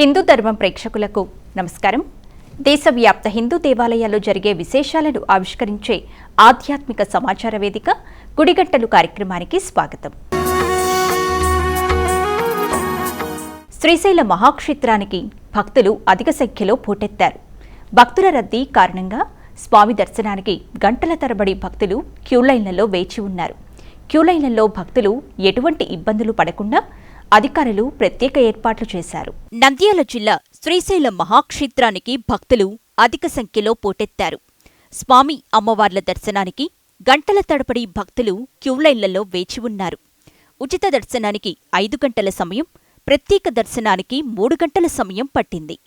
హిందూ ధర్మం ప్రేక్షకులకు నమస్కారం. దేశవ్యాప్త హిందూ దేవాలయాల్లో జరిగే విశేషాలను ఆవిష్కరించే ఆధ్యాత్మిక సమాచార వేదిక గుడిగంటలు కార్యక్రమానికి స్వాగతం. శ్రీశైల మహాక్షేత్రానికి భక్తులు అధిక సంఖ్యలో పోటెత్తారు. భక్తుల రద్దీ కారణంగా స్వామి దర్శనానికి గంటల తరబడి భక్తులు క్యూలైన్లలో వేచి ఉన్నారు. క్యూలైన్లలో భక్తులు ఎటువంటి ఇబ్బందులు పడకుండా అధికారులు ప్రత్యేక ఏర్పాట్లు చేశారు. నంద్యాల జిల్లా శ్రీశైలం మహాక్షేత్రానికి భక్తులు అధిక సంఖ్యలో పోటెత్తారు. స్వామి అమ్మవార్ల దర్శనానికి గంటల తడపడి భక్తులు క్యూలైన్లలో వేచి ఉన్నారు. ఉచిత దర్శనానికి ఐదు గంటల సమయం ప్రత్యేక దర్శనానికి మూడు గంటల సమయం పట్టింది.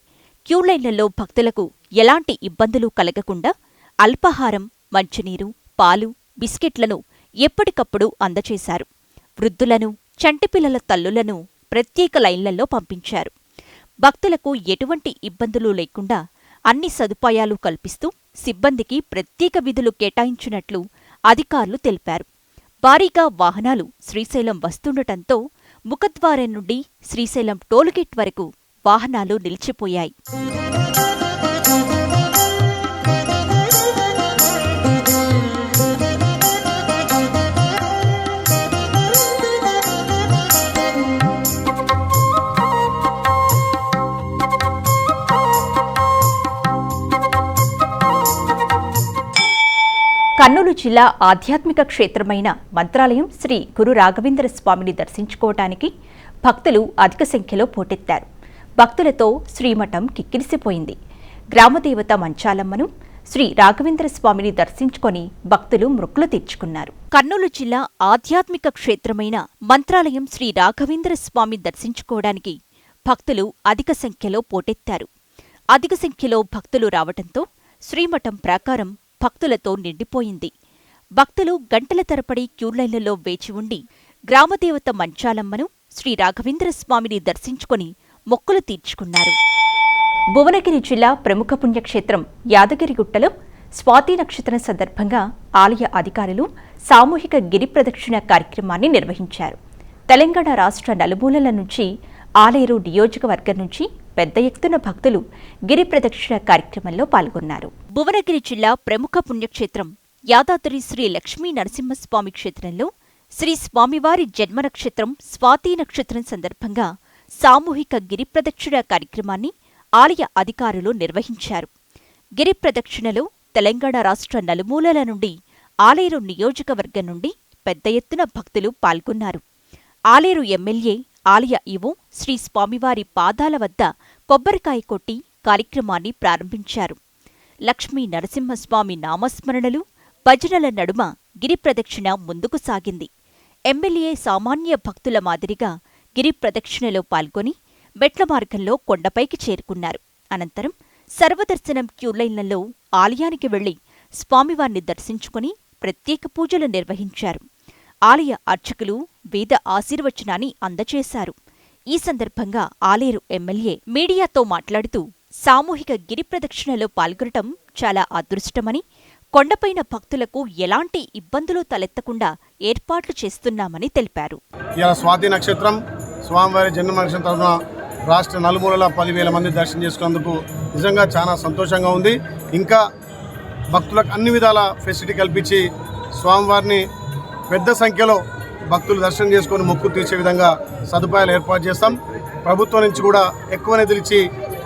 క్యూలైన్లలో భక్తులకు ఎలాంటి ఇబ్బందులు కలగకుండా అల్పాహారం మంచినీరు పాలు బిస్కెట్లను ఎప్పటికప్పుడు అందచేశారు. వృద్ధులను చంటిపిల్లల తల్లులను ప్రత్యేక లైన్లలో పంపించారు. భక్తులకు ఎటువంటి ఇబ్బందులు లేకుండా అన్ని సదుపాయాలు కల్పిస్తూ సిబ్బందికి ప్రత్యేక విధులు కేటాయించినట్లు అధికారులు తెలిపారు. భారీగా వాహనాలు శ్రీశైలం వస్తుండటంతో ముఖద్వారం నుండి శ్రీశైలం టోల్గేట్ వరకు వాహనాలు నిలిచిపోయాయి. కర్నూలు జిల్లా ఆధ్యాత్మిక క్షేత్రమైన మంత్రాలయం శ్రీ గురు రాఘవేంద్ర స్వామిని దర్శించుకోవటానికి భక్తులు అధిక సంఖ్యలో పోటెత్తారు. భక్తులతో శ్రీమఠం కిక్కిరిసిపోయింది. గ్రామదేవత మంచాలమ్మను శ్రీ రాఘవేంద్ర స్వామిని దర్శించుకొని భక్తులు మృక్కులు తీర్చుకున్నారు. కర్నూలు జిల్లా ఆధ్యాత్మిక క్షేత్రమైన మంత్రాలయం శ్రీ రాఘవేంద్ర స్వామి దర్శించుకోవడానికి భక్తులు అధిక సంఖ్యలో పోటెత్తారు. అధిక సంఖ్యలో భక్తులు రావటంతో శ్రీమఠం ప్రాకారం భక్తులతో నిండిపోయింది. భక్తులు గంటల తరపడి క్యూలైన్లలో వేచి ఉండి గ్రామదేవత మంచాలమ్మను శ్రీ రాఘవేంద్ర స్వామిని దర్శించుకొని మొక్కులు తీర్చుకున్నారు. భువనగిరి జిల్లా ప్రముఖ పుణ్యక్షేత్రం యాదగిరిగుట్టలో స్వాతి నక్షత్రం సందర్భంగా ఆలయ అధికారులు సామూహిక గిరి ప్రదక్షిణ కార్యక్రమాన్ని నిర్వహించారు. తెలంగాణ రాష్ట్ర నలుమూలల నుంచి ఆలయరు నియోజకవర్గం నుంచి పెద్ద ఎత్తున భక్తులు గిరి ప్రదక్షిణ కార్యక్రమంలో పాల్గొన్నారు. భువనగిరి జిల్లా ప్రముఖ పుణ్యక్షేత్రం యాదాద్రి శ్రీ లక్ష్మీ నరసింహస్వామి క్షేత్రంలో శ్రీ స్వామివారి జన్మ నక్షత్రం స్వాతి నక్షత్రం సందర్భంగా సామూహిక గిరి ప్రదక్షిణ కార్యక్రమాన్ని ఆలయ అధికారులు నిర్వహించారు. గిరి ప్రదక్షిణలో తెలంగాణ రాష్ట్ర నలుమూలల నుండి ఆలేరు నియోజకవర్గం నుండి పెద్ద ఎత్తున భక్తులు పాల్గొన్నారు. ఆలేరు ఎమ్మెల్యే ఆలయ ఇవో శ్రీ స్వామివారి పాదాల వద్ద కొబ్బరికాయ కొట్టి కార్యక్రమాన్ని ప్రారంభించారు. లక్ష్మీ నరసింహస్వామి నామస్మరణలు భజనల నడుమ గిరిప్రదక్షిణ ముందుకు సాగింది. ఎమ్మెల్యే సామాన్య భక్తుల మాదిరిగా గిరిప్రదక్షిణలో పాల్గొని మెట్ల మార్గంలో కొండపైకి చేరుకున్నారు. అనంతరం సర్వదర్శనం క్యూలైన్లలో ఆలయానికి వెళ్ళి స్వామివారిని దర్శించుకుని ప్రత్యేక పూజలు నిర్వహించారు. ఆలయ అర్చకులు వేద ఆశీర్వచనాన్ని అందచేశారు. ఈ సందర్భంగా ఆలేరు ఎమ్మెల్యే మీడియాతో మాట్లాడుతూ సామూహిక గిరి ప్రదక్షిణలో పాల్గొనటం చాలా అదృష్టమని కొండపైన భక్తులకు ఎలాంటి ఇబ్బందులు తలెత్తకుండా ఏర్పాట్లు చేస్తున్నామని తెలిపారు. ఇలా స్వాతి నక్షత్రం స్వామివారి జన్మ నక్షత్రం తరఫున రాష్ట్ర నలుమూలల పదివేల మంది దర్శనం చేసుకున్నందుకు నిజంగా చాలా సంతోషంగా ఉంది. ఇంకా భక్తులకు అన్ని విధాల ఫెసిలిటీ కల్పించి స్వామివారిని పెద్ద సంఖ్యలో భక్తులు దర్శనం చేసుకొని మొక్కు తీర్చే విధంగా సదుపాయాలు ఏర్పాటు చేస్తాం. ప్రభుత్వం నుంచి కూడా ఎక్కువ నిధులు ఇచ్చి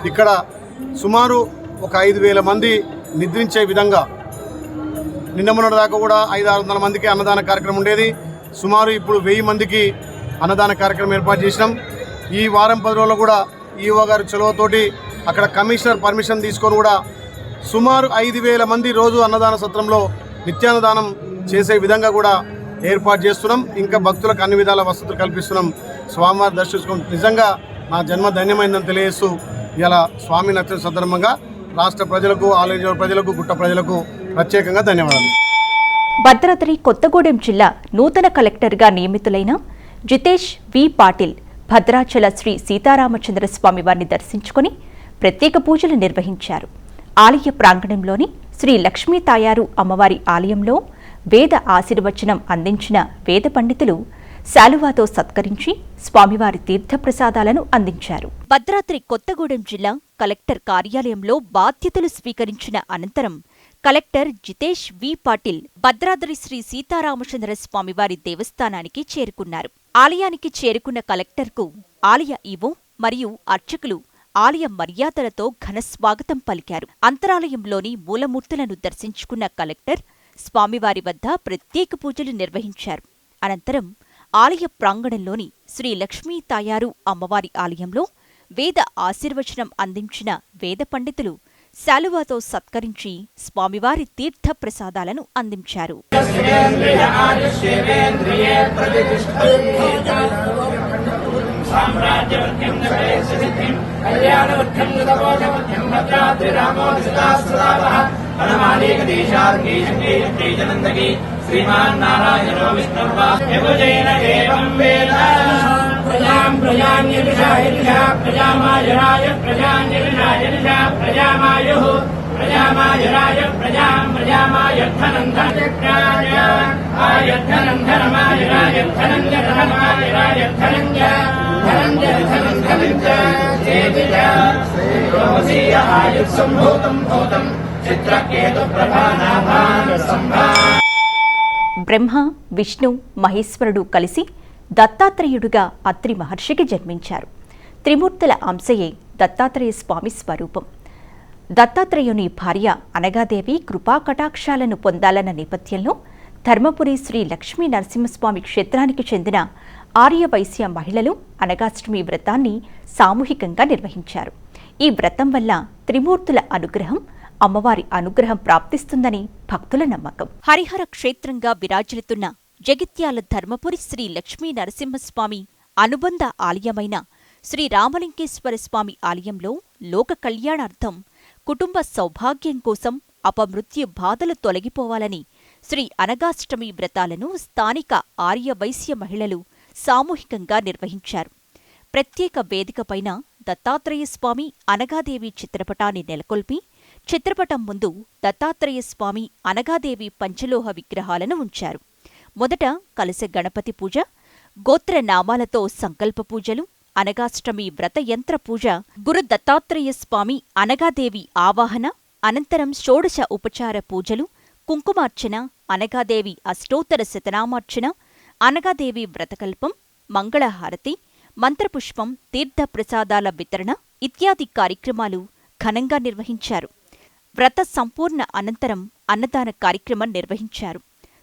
ఇక్కడ సుమారు ఒక ఐదు వేల మంది నిద్రించే విధంగా నిన్న మొన్నటి దాకా కూడా ఐదు ఆరు వందల మందికి అన్నదాన కార్యక్రమం ఉండేది. సుమారు ఇప్పుడు వెయ్యి మందికి అన్నదాన కార్యక్రమం ఏర్పాటు చేసినాం. ఈ వారం పది రోజుల్లో కూడా ఈఓ గారి చొలవతోటి అక్కడ కమిషనర్ పర్మిషన్ తీసుకొని కూడా సుమారు ఐదు వేల మంది రోజు అన్నదాన సత్రంలో నిత్యాన్నదానం చేసే విధంగా కూడా ఏర్పాటు చేస్తున్నాం. ఇంకా భక్తులకు అన్ని విధాల వసతులు కల్పిస్తున్నాం. స్వామివారి దర్శించుకుని నిజంగా నా జన్మ ధన్యమైందని తెలియజేస్తూ ఇలా స్వామి నక్షత్ర సందర్భంగా రాష్ట్ర ప్రజలకు ఆలయ ప్రజలకు గుట్ట ప్రజలకు ప్రత్యేకంగా ధన్యవాదాలు. భద్రాద్రి కొత్తగూడెం జిల్లా నూతన కలెక్టర్గా నియమితులైన జితేష్ వి. పాటిల్ భద్రాచల శ్రీ సీతారామచంద్ర స్వామి వారిని దర్శించుకుని ప్రత్యేక పూజలు నిర్వహించారు. ఆలయ ప్రాంగణంలోని శ్రీ లక్ష్మీ తాయారు అమ్మవారి ఆలయంలో వేద ఆశీర్వచనం అందించిన వేద పండితులు శాలువాతో సత్కరించి స్వామివారి తీర్థప్రసాదాలను అందించారు. భద్రాద్రి కొత్తగూడెం జిల్లా కలెక్టర్ కార్యాలయంలో బాధ్యతలు స్వీకరించిన అనంతరం కలెక్టర్ జితేష్ వి. పాటిల్ భద్రాద్రి శ్రీ సీతారామచంద్ర స్వామివారి దేవస్థానానికి చేరుకున్నారు. ఆలయానికి చేరుకున్న కలెక్టర్కు ఆలయ ఈవో మరియు అర్చకులు ఆలయ మర్యాదలతో ఘన స్వాగతం పలికారు. అంతరాలయంలోని మూలమూర్తులను దర్శించుకున్న కలెక్టర్ స్వామివారి వద్ద ప్రత్యేక పూజలు నిర్వహించారు. అనంతరం ఆలయ ప్రాంగణంలోని శ్రీ లక్ష్మీ తాయారు అమ్మవారి ఆలయంలో వేద ఆశీర్వచనం అందించిన వేద పండితులు శాలువాతో సత్కరించి స్వామివారి తీర్థ ప్రసాదాలను అందించారు శ్రీమాన్నారాయణో విష్ణుర్వా యగుజైన ఏవం వేద ప్రజాం ప్రజాన్యభిషాయనిషా ప్రజామాయరాయ ప్రజాన్యభిషాయనిషా ప్రజామాయు ప్రజామాయరాయ ప్రజాం ప్రజామాయర్థనందనక్రాయ ఆయర్థనంధనమాయరాయర్థనంజనమాయరాయర్థనంజ ధనంజనధనంధనంజ చేతిజ శ్రీరోమసీయ ఆయుః సంభూతం భూతం చిత్రకేతు ప్రభానాభాన్ సంభా బ్రహ్మ విష్ణు మహేశ్వరుడు కలిసి దత్తాత్రేయుడుగా అత్రి మహర్షికి జన్మించారు. త్రిమూర్తుల అంశయే దత్తాత్రేయ స్వామి స్వరూపం. దత్తాత్రేయుని భార్య అనగాదేవి కృపాకటాక్షాలను పొందాలన్న నేపథ్యంలో ధర్మపురి శ్రీ లక్ష్మీ నరసింహస్వామి క్షేత్రానికి చెందిన ఆర్యవైశ్య మహిళలు అనగాష్టమి వ్రతాన్ని సామూహికంగా నిర్వహించారు. ఈ వ్రతం వల్ల త్రిమూర్తుల అనుగ్రహం అమ్మవారి అనుగ్రహం ప్రాప్తిస్తుందని భక్తుల నమ్మకం. హరిహర క్షేత్రంగా విరాజిల్లుతున్న జగిత్యాల ధర్మపురి శ్రీ లక్ష్మీ నరసింహస్వామి అనుబంధ ఆలయమైన శ్రీ రామలింగేశ్వర స్వామి ఆలయంలో లోక కళ్యాణార్థం కుటుంబ సౌభాగ్యం కోసం అపమృత్యు బాధలు తొలగిపోవాలని శ్రీ అనగాష్టమి వ్రతాలను స్థానిక ఆర్యవైశ్య మహిళలు సామూహికంగా నిర్వహించారు. ప్రత్యేక వేదికపైన దత్తాత్రేయ స్వామి అనగాదేవి చిత్రపటాన్ని నెలకొల్పి చిత్రపటం ముందు దత్తాత్రేయ స్వామి అనగాదేవి పంచలోహ విగ్రహాలను ఉంచారు. మొదట కలశ గణపతి పూజ గోత్ర నామాలతో సంకల్ప పూజలు అనగాష్టమి వ్రత యంత్ర పూజ గురు దత్తాత్రేయ స్వామి అనగాదేవి ఆవాహన అనంతరం షోడశ ఉపచార పూజలు కుంకుమార్చన అనగాదేవి అష్టోత్తర శతనామార్చన అనగాదేవి వ్రతకల్పం మంగళహారతి మంత్రపుష్పం తీర్థప్రసాదాల వితరణ ఇత్యాది కార్యక్రమాలు ఘనంగా నిర్వహించారు. వ్రత సంపూర్ణ అనంతరం అన్నదాన కార్యక్రమం నిర్వహించారు.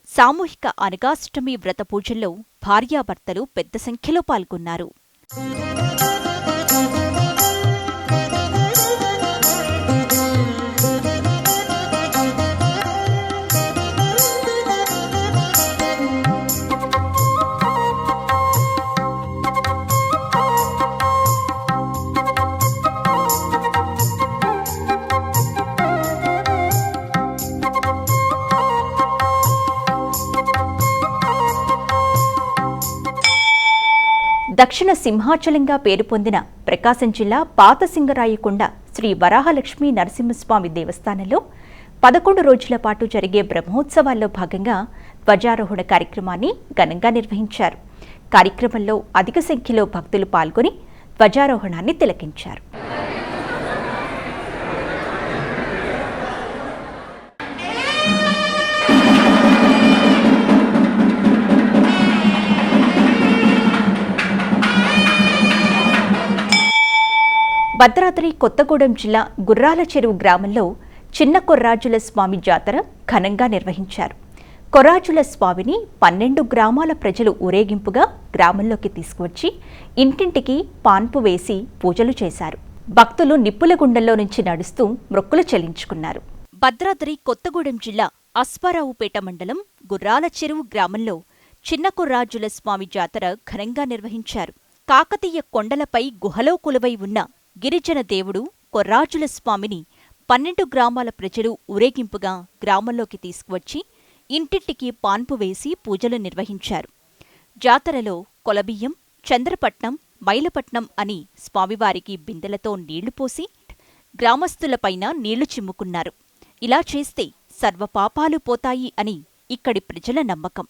సామూహిక అనగాష్టమి వ్రత పూజల్లో భార్యాభర్తలు పెద్ద సంఖ్యలో పాల్గొన్నారు. దక్షిణ సింహాచలంగా పేరు పొందిన ప్రకాశం జిల్లా పాతసింగరాయకొండ శ్రీ వరాహలక్ష్మీ నరసింహస్వామి దేవస్థానంలో పదకొండు రోజుల పాటు జరిగే బ్రహ్మోత్సవాల్లో భాగంగా ధ్వజారోహణ కార్యక్రమాన్ని ఘనంగా నిర్వహించారు. కార్యక్రమంలో అధిక సంఖ్యలో భక్తులు పాల్గొని ధ్వజారోహణాన్ని తిలకించారు. భద్రాద్రి కొత్తగూడెం జిల్లా గుర్రాల చెరువు గ్రామంలో చిన్న కొర్రాజుల స్వామి జాతర ఘనంగా నిర్వహించారు. కొర్రాజుల స్వామిని పన్నెండు గ్రామాల ప్రజలు ఊరేగింపుగా గ్రామంలోకి తీసుకువచ్చి ఇంటింటికి పాన్పు వేసి పూజలు చేశారు. భక్తులు నిప్పుల గుండంలో నుంచి నడుస్తూ మొక్కులు చెల్లించుకున్నారు. భద్రాద్రి కొత్తగూడెం జిల్లా అస్పారావుపేట మండలం గుర్రాల చెరువు గ్రామంలో చిన్న కొర్రాజుల స్వామి జాతర ఘనంగా నిర్వహించారు. కాకతీయ కొండలపై గుహలో కొలువై ఉన్న గిరిజన దేవుడు కొర్రాజుల స్వామిని పన్నెండు గ్రామాల ప్రజలు ఊరేగింపుగా గ్రామంలోకి తీసుకువచ్చి ఇంటింటికి పాన్పు వేసి పూజలు నిర్వహించారు. జాతరలో కొలబియ్యం చంద్రపట్నం మైలపట్నం అని స్వామివారికి బిందెలతో నీళ్ళు పోసి గ్రామస్తులపైన నీళ్ళు చిమ్ముకున్నారు. ఇలా చేస్తే సర్వపాపాలు పోతాయి అని ఇక్కడి ప్రజల నమ్మకం.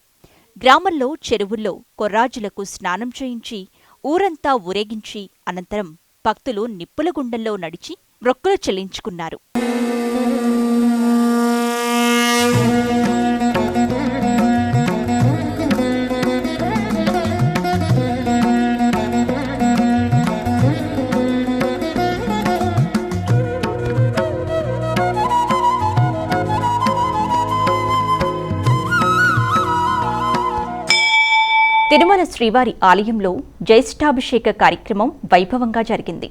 గ్రామంలో చెరువుల్లో కొర్రాజులకు స్నానం చేయించి ఊరంతా ఊరేగించి అనంతరం భక్తులు నిప్పుల గుండంలో నడిచి మొక్కులు చెల్లించుకున్నారు. శ్రీవారి ఆలయంలో జ్యేష్ఠాభిషేక కార్యక్రమం వైభవంగా జరిగింది.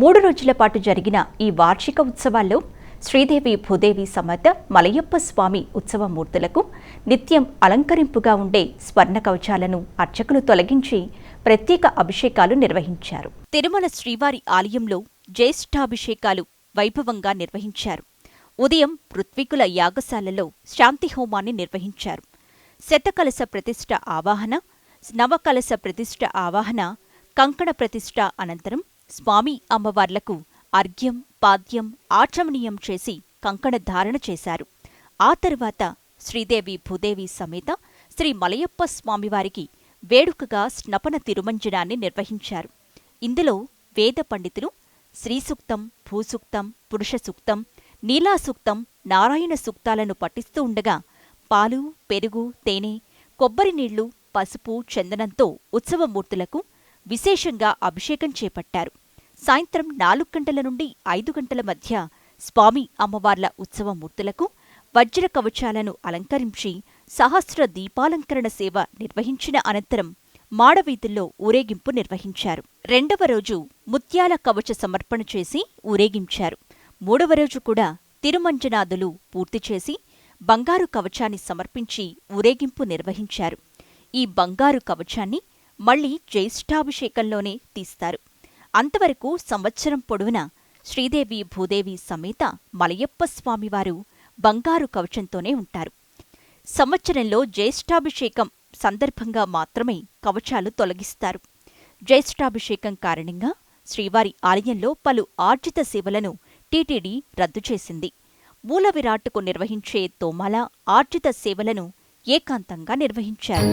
మూడు రోజుల పాటు జరిగిన ఈ వార్షిక ఉత్సవాల్లో శ్రీదేవి భూదేవి సమేత మలయప్ప స్వామి ఉత్సవ మూర్తులకు నిత్యం అలంకరింపుగా ఉండే స్వర్ణ కవచాలను అర్చకులు తొలగించి ప్రత్యేక అభిషేకాలు నిర్వహించారు. తిరుమల శ్రీవారి ఆలయంలో జ్యేష్ఠాభిషేకాలు వైభవంగా నిర్వహించారు. ఉదయం పృథ్వీకుల యాగశాలలో శాంతి హోమాన్ని నిర్వహించారు. శతకలశ ప్రతిష్ట ఆవాహన నవకలశ ప్రతిష్ఠ ఆవాహన కంకణ ప్రతిష్ఠ అనంతరం స్వామి అమ్మవార్లకు అర్ఘ్యం పాద్యం ఆచమనీయం చేసి కంకణ ధారణ చేశారు. ఆ తరువాత శ్రీదేవి భూదేవి సమేత శ్రీ మలయప్ప స్వామివారికి వేడుకగా స్నపన తిరుమంజనాన్ని నిర్వహించారు. ఇందులో వేద పండితులు శ్రీసూక్తం భూసూక్తం పురుష సూక్తం నీలాసూక్తం నారాయణ సూక్తాలను పఠిస్తూ ఉండగా పాలు పెరుగు తేనె కొబ్బరి నీళ్ళు పసుపు చందనంతో ఉత్సవమూర్తులకు విశేషంగా అభిషేకం చేపట్టారు. సాయంత్రం నాలుగు గంటల నుండి ఐదు గంటల మధ్య స్వామి అమ్మవార్ల ఉత్సవమూర్తులకు వజ్ర కవచాలను అలంకరించి సహస్ర దీపాలంకరణ సేవ నిర్వహించిన అనంతరం మాడవీధుల్లో ఊరేగింపు నిర్వహించారు. రెండవ రోజు ముత్యాల కవచ సమర్పణ చేసి ఊరేగించారు. మూడవ రోజు కూడా తిరుమంజనాదులు పూర్తి చేసి బంగారు కవచాన్ని సమర్పించి ఊరేగింపు నిర్వహించారు. ఈ బంగారు కవచాన్ని మళ్ళీ జ్యేష్ఠాభిషేకంలోనే తీస్తారు. అంతవరకు సంవత్సరం పొడవునా శ్రీదేవి భూదేవి సమేత మలయప్ప స్వామివారు బంగారు కవచంతోనే ఉంటారు. సంవత్సరంలో జ్యేష్ఠాభిషేకం సందర్భంగా మాత్రమే కవచాలు తొలగిస్తారు. జ్యేష్ఠాభిషేకం కారణంగా శ్రీవారి ఆలయంలో పలు ఆర్జిత సేవలను టీటీడీ రద్దు చేసింది. మూల విరాట్కు నిర్వహించే తోమాల ఆర్జిత సేవలను ఏకాంతంగా నిర్వహించారు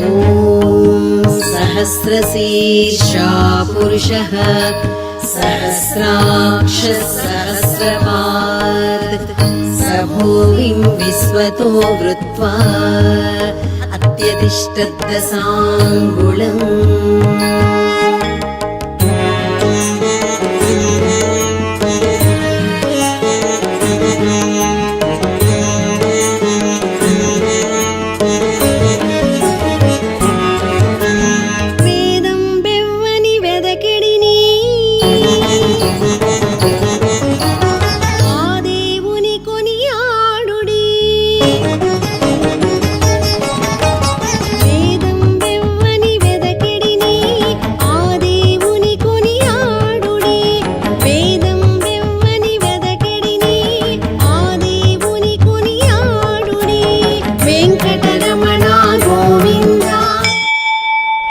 ॐ सहस्रशीर्षा पुरुषः सहस्राक्षः सहस्रपात् स भूमिं विश्वतो वृत्वा अत्यतिष्ठद्दशाङ्गुलम्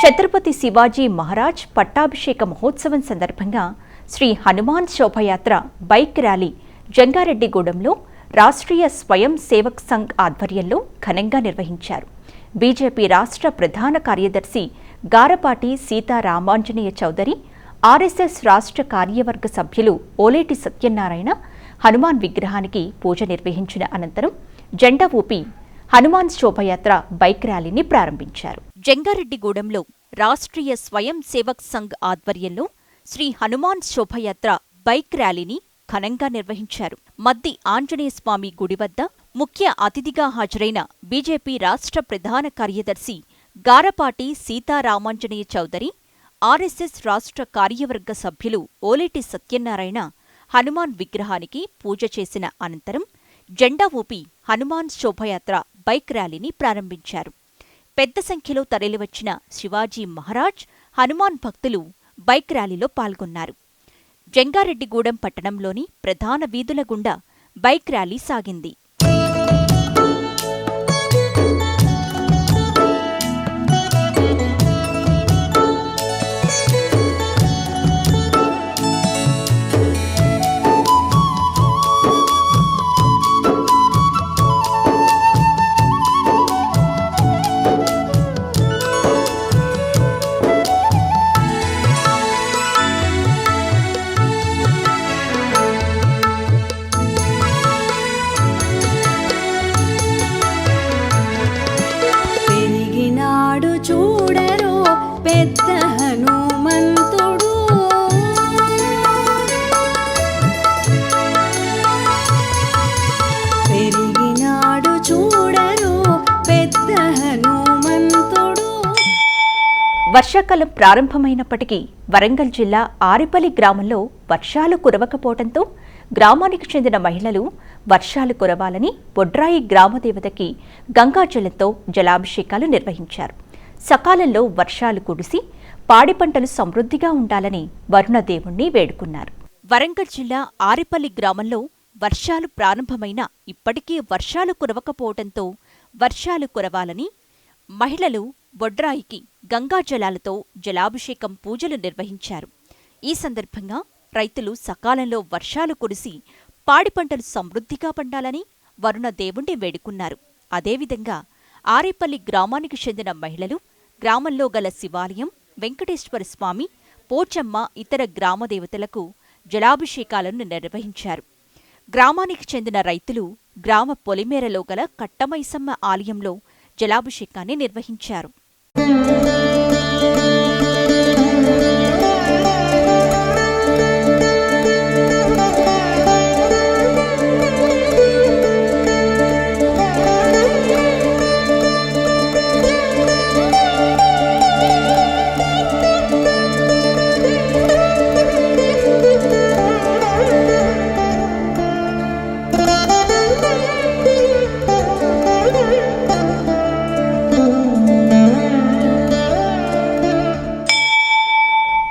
ఛత్రపతి శివాజీ మహారాజ్ పట్టాభిషేక మహోత్సవం సందర్భంగా శ్రీ హనుమాన్ శోభయాత్ర బైక్ ర్యాలీ జంగారెడ్డిగూడెంలో రాష్ట్రీయ స్వయం సేవక్ సంఘ్ ఆధ్వర్యంలో ఘనంగా నిర్వహించారు. బీజేపీ రాష్ట్ర ప్రధాన కార్యదర్శి గారపాటి సీతారామాంజనేయ చౌదరి ఆర్ఎస్ఎస్ రాష్ట్ర కార్యవర్గ సభ్యులు ఓలేటి సత్యనారాయణ హనుమాన్ విగ్రహానికి పూజ నిర్వహించిన అనంతరం జెండా ఊపి హనుమాన్ శోభయాత్ర బైక్ ర్యాలీని ప్రారంభించారు. జంగారెడ్డిగూడెంలో రాష్ట్రీయ స్వయం సేవక్ సంఘ్ ఆధ్వర్యంలో శ్రీ హనుమాన్ శోభయాత్ర బైక్ ర్యాలీని ఘనంగా నిర్వహించారు. మద్ది ఆంజనేయస్వామి గుడి వద్ద ముఖ్య అతిథిగా హాజరైన బీజేపీ రాష్ట్ర ప్రధాన కార్యదర్శి గారపాటి సీతారామాంజనేయ చౌదరి ఆర్ఎస్ఎస్ రాష్ట్ర కార్యవర్గ సభ్యులు ఓలేటి సత్యనారాయణ హనుమాన్ విగ్రహానికి పూజ చేసిన అనంతరం జెండా ఊపి హనుమాన్ శోభయాత్ర బైక్ ర్యాలీని ప్రారంభించారు. పెద్ద సంఖ్యలో తరలివచ్చిన శివాజీ మహారాజ్ హనుమాన్ భక్తులు బైక్ ర్యాలీలో పాల్గొన్నారు. జంగారెడ్డిగూడెం పట్టణంలోని ప్రధాన వీధుల గుండా బైక్ ర్యాలీ సాగింది. వర్షాకాలం ప్రారంభమైనప్పటికీ వరంగల్ జిల్లా ఆరిపల్లి గ్రామంలో వర్షాలు కురవకపోవడంతో గ్రామానికి చెందిన మహిళలు వర్షాలు కురవాలని బొడ్రాయి గ్రామదేవతకి గంగాజలంతో జలాభిషేకాలు నిర్వహించారు. సకాలంలో వర్షాలు కురిసి పాడి పంటలు సమృద్ధిగా ఉండాలని వరుణదేవుణ్ణి వేడుకున్నారు. వరంగల్ జిల్లా ఆరిపల్లి గ్రామంలో వర్షాలు ప్రారంభమైన ఇప్పటికీ వర్షాలు కురవకపోవడంతో వర్షాలు కురవాలని మహిళలు బొడ్రాయికి గంగాజలాలతో జలాభిషేకం పూజలు నిర్వహించారు. ఈ సందర్భంగా రైతులు సకాలంలో వర్షాలు కురిసి పాడి పంటలు సమృద్ధిగా పండాలని వరుణ దేవుణ్ణి వేడుకున్నారు. అదేవిధంగా ఆరేపల్లి గ్రామానికి చెందిన మహిళలు గ్రామంలో గల శివాలయం వెంకటేశ్వర స్వామి పోచమ్మ ఇతర గ్రామ దేవతలకు జలాభిషేకాలను నిర్వహించారు. గ్రామానికి చెందిన రైతులు గ్రామ పొలిమేరలో గల కట్టమైసమ్మ ఆలయంలో జలాభిషేకాన్ని నిర్వహించారు.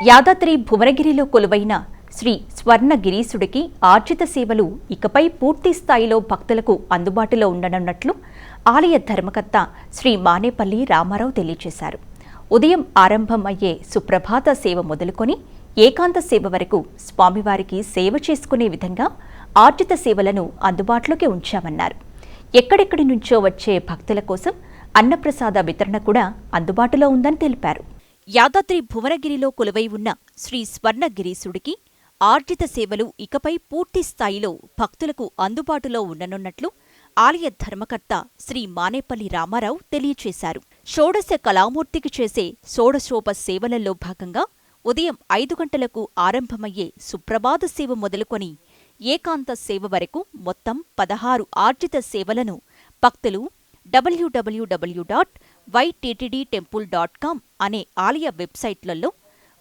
యాదాద్రి భువనగిరిలో కొలువైన శ్రీ స్వర్ణగిరీసుడికి ఆర్జిత సేవలు ఇకపై పూర్తి స్థాయిలో భక్తులకు అందుబాటులో ఉండనున్నట్లు ఆలయ ధర్మకర్త శ్రీ మానేపల్లి రామారావు తెలియజేశారు. ఉదయం ఆరంభం అయ్యే సుప్రభాత సేవ మొదలుకొని ఏకాంత సేవ వరకు స్వామివారికి సేవ చేసుకునే విధంగా ఆర్జిత సేవలను అందుబాటులోకి ఉంచామన్నారు. ఎక్కడెక్కడి నుంచో వచ్చే భక్తుల కోసం అన్నప్రసాద వితరణ కూడా అందుబాటులో ఉందని తెలిపారు. యాదాద్రి భువనగిరిలో కొలువై ఉన్న శ్రీ స్వర్ణగిరీసుడికి ఆర్జిత సేవలు ఇకపై పూర్తి స్థాయిలో భక్తులకు అందుబాటులో ఉండనున్నట్లు ఆలయ ధర్మకర్త శ్రీ మానేపల్లి రామారావు తెలియచేశారు. షోడశ కళామూర్తికి చేసే షోడశోప సేవలలో భాగంగా ఉదయం ఐదు గంటలకు ఆరంభమయ్యే సుప్రభాత సేవ మొదలుకొని ఏకాంత సేవ వరకు మొత్తం పదహారు ఆర్జిత సేవలను భక్తులు డబ్ల్యూడబ్ల్యూడబ్ల్యూ dot YTTD temple dot com అనే ఆలయ వెబ్సైట్లలో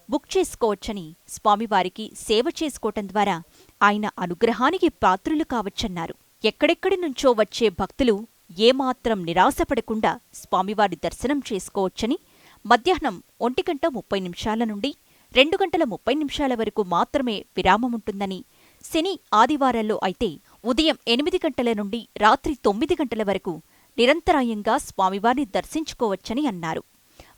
బుక్ చేసుకోవచ్చని స్వామివారికి సేవ చేసుకోవటం ద్వారా ఆయన అనుగ్రహానికి పాత్రులు కావచ్చన్నారు. ఎక్కడెక్కడి నుంచో వచ్చే భక్తులు ఏమాత్రం నిరాశపడకుండా స్వామివారి దర్శనం చేసుకోవచ్చని మధ్యాహ్నం ఒంటి గంట ముప్పై నిమిషాల నుండి రెండు గంటల ముప్పై నిమిషాల వరకు మాత్రమే విరామముంటుందని శని ఆదివారాల్లో అయితే ఉదయం ఎనిమిది గంటల నుండి రాత్రి తొమ్మిది గంటల వరకు నిరంతరాయంగా స్వామివారిని దర్శించుకోవచ్చని అన్నారు.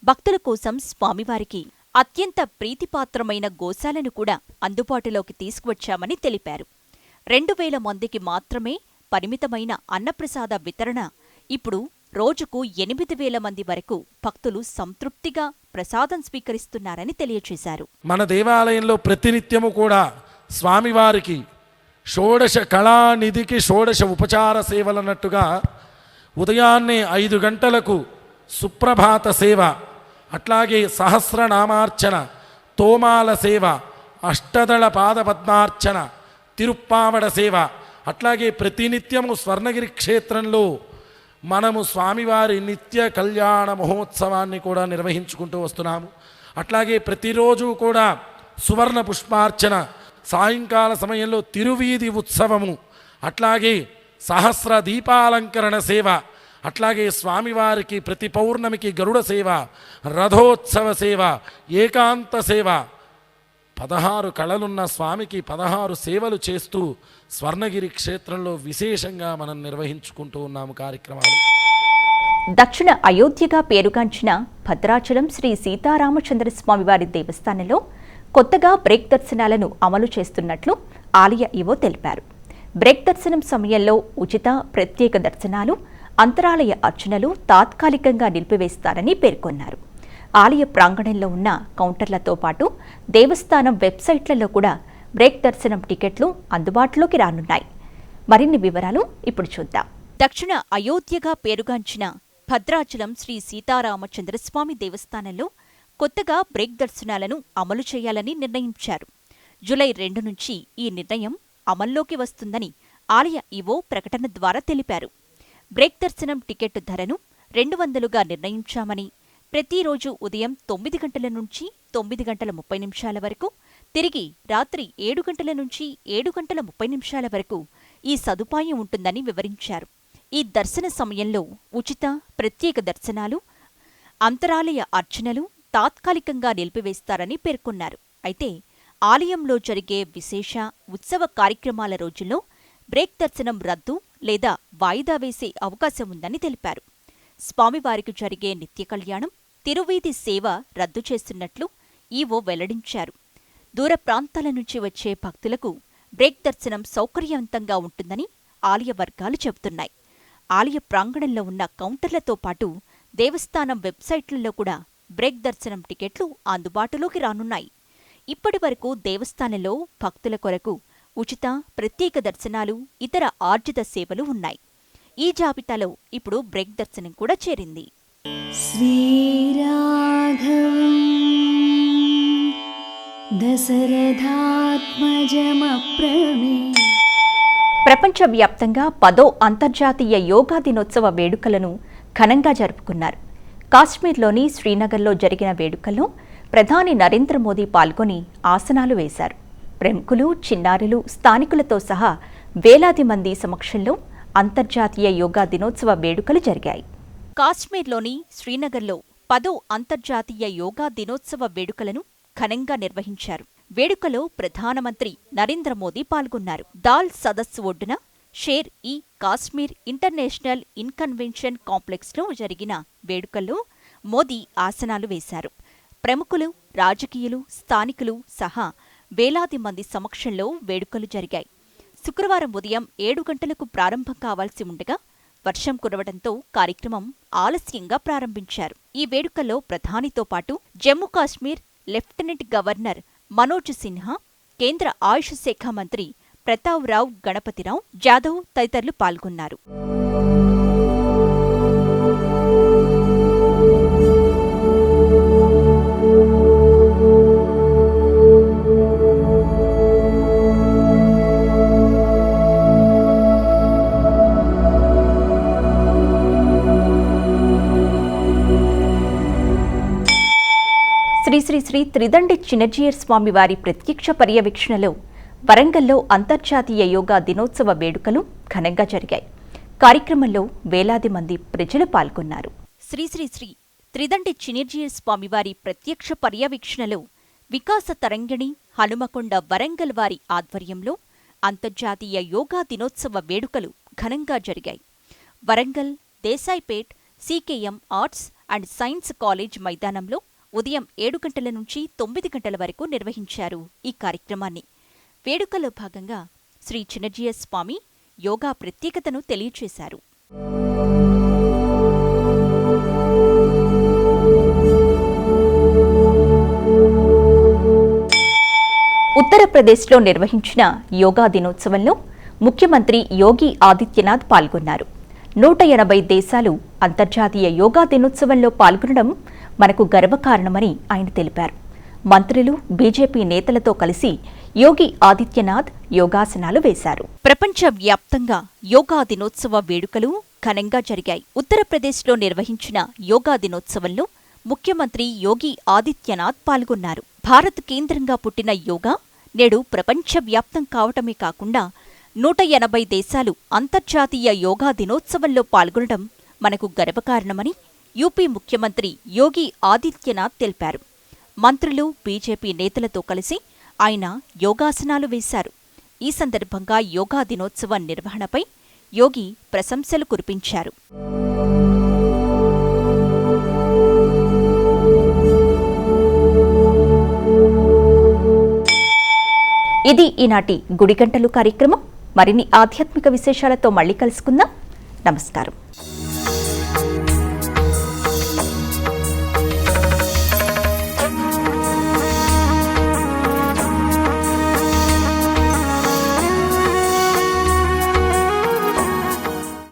భక్తుల కోసం స్వామివారికి అత్యంత ప్రీతిపాత్రమైన గోశాలను కూడా అందుబాటులోకి తీసుకువచ్చామని తెలిపారు. రెండు వేల మందికి మాత్రమే పరిమితమైన అన్నప్రసాద వితరణ ఇప్పుడు రోజుకు ఎనిమిది వేల మంది వరకు భక్తులు సంతృప్తిగా ప్రసాదం స్వీకరిస్తున్నారని తెలియచేశారు. మన దేవాలయంలో ప్రతినిత్యము కూడా స్వామివారికి షోడశ కళానిధికి షోడశ ఉపచార సేవలన్నట్టుగా ఉదయాన్నే ఐదు గంటలకు సుప్రభాత సేవ అట్లాగే సహస్రనామార్చన తోమాల సేవ అష్టదళ పాదపద్మార్చన తిరుప్పావడ సేవ అట్లాగే ప్రతినిత్యము స్వర్ణగిరి క్షేత్రంలో మనము స్వామివారి నిత్య కళ్యాణ మహోత్సవాన్ని కూడా నిర్వహించుకుంటూ వస్తున్నాము. అట్లాగే ప్రతిరోజు కూడా సువర్ణ పుష్పార్చన సాయంకాల సమయంలో తిరువీధి ఉత్సవము అట్లాగే సహస్ర దీపాలంకరణ సేవ అట్లాగే స్వామివారికి ప్రతి పౌర్ణమికి గరుడ సేవ రథోత్సవ సేవ ఏకాంత సేవ. పదహారు కళలున్న స్వామికి పదహారు సేవలు చేస్తూ స్వర్ణగిరి క్షేత్రంలో విశేషంగా మనం నిర్వహించుకుంటూ ఉన్నాము కార్యక్రమాలు. దక్షిణ అయోధ్యగా పేరుగాంచిన భద్రాచలం శ్రీ సీతారామచంద్ర స్వామివారి దేవస్థానంలో కొత్తగా బ్రేక్ దర్శనాలను అమలు చేస్తున్నట్లు ఆలయ ఇవో తెలిపారు. బ్రేక్ దర్శనం సమయంలో ఉచిత ప్రత్యేక దర్శనాలు అంతరాలయ అర్చనలు తాత్కాలికంగా నిలిపివేస్తారని పేర్కొన్నారు. ఆలయ ప్రాంగణంలో ఉన్న కౌంటర్లతో పాటు దేవస్థానం వెబ్సైట్లలో కూడా బ్రేక్ దర్శనం టికెట్లు అందుబాటులోకి రానున్నాయి. మరిన్ని వివరాలు ఇప్పుడు చూద్దాం. దక్షిణ అయోధ్యగా పేరుగాంచిన భద్రాచలం శ్రీ సీతారామచంద్రస్వామి దేవస్థానంలో కొత్తగా బ్రేక్ దర్శనాలను అమలు చేయాలని నిర్ణయించారు. జులై రెండు నుంచి ఈ నిర్ణయం అమల్లోకి వస్తుందని ఆలయ ఈవో ప్రకటన ద్వారా తెలిపారు. బ్రేక్ దర్శనం టికెట్ ధరను రెండు వందలుగా నిర్ణయించామని ప్రతిరోజు ఉదయం తొమ్మిది గంటల నుంచి తొమ్మిది గంటల ముప్పై నిమిషాల వరకు తిరిగి రాత్రి ఏడు గంటల నుంచి ఏడు గంటల ముప్పై నిమిషాల వరకు ఈ సదుపాయం ఉంటుందని వివరించారు. ఈ దర్శన సమయంలో ఉచిత ప్రత్యేక దర్శనాలు అంతరాలయ అర్చనలు తాత్కాలికంగా నిలిపివేస్తారని పేర్కొన్నారు. అయితే ఆలయంలో జరిగే విశేష ఉత్సవ కార్యక్రమాల రోజుల్లో బ్రేక్ దర్శనం రద్దు లేదా వాయిదా వేసే అవకాశం ఉందని తెలిపారు. స్వామివారికి జరిగే నిత్య కళ్యాణం తిరువీధి సేవ రద్దు చేస్తున్నట్లు ఈవో వెల్లడించారు. దూర ప్రాంతాల నుంచి వచ్చే భక్తులకు బ్రేక్ దర్శనం సౌకర్యవంతంగా ఉంటుందని ఆలయ వర్గాలు చెబుతున్నాయి. ఆలయ ప్రాంగణంలో ఉన్న కౌంటర్లతో పాటు దేవస్థానం వెబ్సైట్లలో కూడా బ్రేక్ దర్శనం టికెట్లు అందుబాటులోకి రానున్నాయి. ఇప్పటి వరకు దేవస్థానంలో భక్తుల కొరకు ఉచిత ప్రత్యేక దర్శనాలు ఇతర ఆర్జిత సేవలు ఉన్నాయి. ఈ జాబితాలో ఇప్పుడు బ్రేక్ దర్శనం కూడా చేరింది. ప్రపంచవ్యాప్తంగా పదో అంతర్జాతీయ యోగా దినోత్సవ వేడుకలను ఘనంగా జరుపుకున్నారు. కాశ్మీర్లోని శ్రీనగర్లో జరిగిన వేడుకల్లో ప్రధాని నరేంద్ర మోదీ పాల్గొని ఆసనాలు వేశారు. ప్రముఖులు చిన్నారులు స్థానికులతో సహా వేలాది మంది సమక్షంలో అంతర్జాతీయ యోగా దినోత్సవ వేడుకలు జరిగాయి. కాశ్మీర్లోని శ్రీనగర్లో పదో అంతర్జాతీయ యోగా దినోత్సవ వేడుకలను ఘనంగా నిర్వహించారు. వేడుకలో ప్రధానమంత్రి నరేంద్ర మోదీ పాల్గొన్నారు. దాల్ సదస్సు ఒడ్డున షేర్ ఈ కాశ్మీర్ ఇంటర్నేషనల్ ఇన్కన్వెన్షన్ కాంప్లెక్స్లో జరిగిన వేడుకల్లో మోదీ ఆసనాలు వేశారు. ప్రముఖులు రాజకీయులు స్థానికులు సహా వేలాది మంది సమక్షంలో వేడుకలు జరిగాయి. శుక్రవారం ఉదయం ఏడు గంటలకు ప్రారంభం కావాల్సి ఉండగా వర్షం కురవడంతో కార్యక్రమం ఆలస్యంగా ప్రారంభించారు. ఈ వేడుకల్లో ప్రధానితో పాటు జమ్మూ కాశ్మీర్ లెఫ్టినెంట్ గవర్నర్ మనోజ్ సిన్హా కేంద్ర ఆయుష్ శాఖ మంత్రి ప్రతాప్ రావ్ గణపతిరావు జాదవ్ తదితరులు పాల్గొన్నారు. త్రిదండి చిన్నజీయర్ స్వామి వారి ప్రత్యక్ష పర్యవేక్షణలో వరంగల్లో అంతర్జాతీయ యోగా దినోత్సవ వేడుకలు ఘనంగా జరిగాయి. కార్యక్రమంలో వేలాది మంది ప్రజలు పాల్గొన్నారు. శ్రీశ్రీశ్రీ త్రిదండి చిన్నజీయర్ స్వామివారి ప్రత్యక్ష పర్యవేక్షణలో వికాస తరంగిణి హనుమకొండ వరంగల్ వారి ఆధ్వర్యంలో అంతర్జాతీయ యోగా దినోత్సవ వేడుకలు ఘనంగా జరిగాయి. Warangal Desaipet CKM arts and science college మైదానంలో ఉదయం ఏడు గంటల నుంచి తొమ్మిది గంటల వరకు నిర్వహించారు ఈ కార్యక్రమాన్ని. వేడుకలో భాగంగా శ్రీ చిన్నజీయ స్వామి యోగా ప్రత్యేకతను తెలియచేశారు. ఉత్తరప్రదేశ్లో నిర్వహించిన యోగా దినోత్సవంలో ముఖ్యమంత్రి యోగి ఆదిత్యనాథ్ పాల్గొన్నారు. నూట ఎనభై దేశాలు అంతర్జాతీయ యోగా దినోత్సవంలో పాల్గొనడం మనకు గర్వకారణమని ఆయన తెలిపారు. మంత్రులు బీజేపీ నేతలతో కలిసి యోగి ఆదిత్యనాథ్ యోగాసనాలు వేశారు. ప్రపంచవ్యాప్తంగా యోగా దినోత్సవ వేడుకలు ఘనంగా జరిగాయి. ఉత్తరప్రదేశ్లో నిర్వహించిన యోగా దినోత్సవంలో ముఖ్యమంత్రి యోగి ఆదిత్యనాథ్ పాల్గొన్నారు. భారత్ కేంద్రంగా పుట్టిన యోగా నేడు ప్రపంచవ్యాప్తం కావటమే కాకుండా నూట ఎనభై దేశాలు అంతర్జాతీయ యోగా దినోత్సవంలో పాల్గొనడం మనకు గర్వకారణమని యూపీ ముఖ్యమంత్రి యోగి ఆదిత్యనాథ్ తెలిపారు. మంత్రులు బీజేపీ నేతలతో కలిసి ఆయన యోగాసనాలు వేశారు. ఈ సందర్భంగా యోగా దినోత్సవం నిర్వహణపై యోగి ప్రశంసలు కురిపించారు. ఇది ఈనాటి గుడిగంటలు కార్యక్రమం. మరిన్ని ఆధ్యాత్మిక విశేషాలతో మళ్ళీ కలుసుకుందాం. నమస్కారం.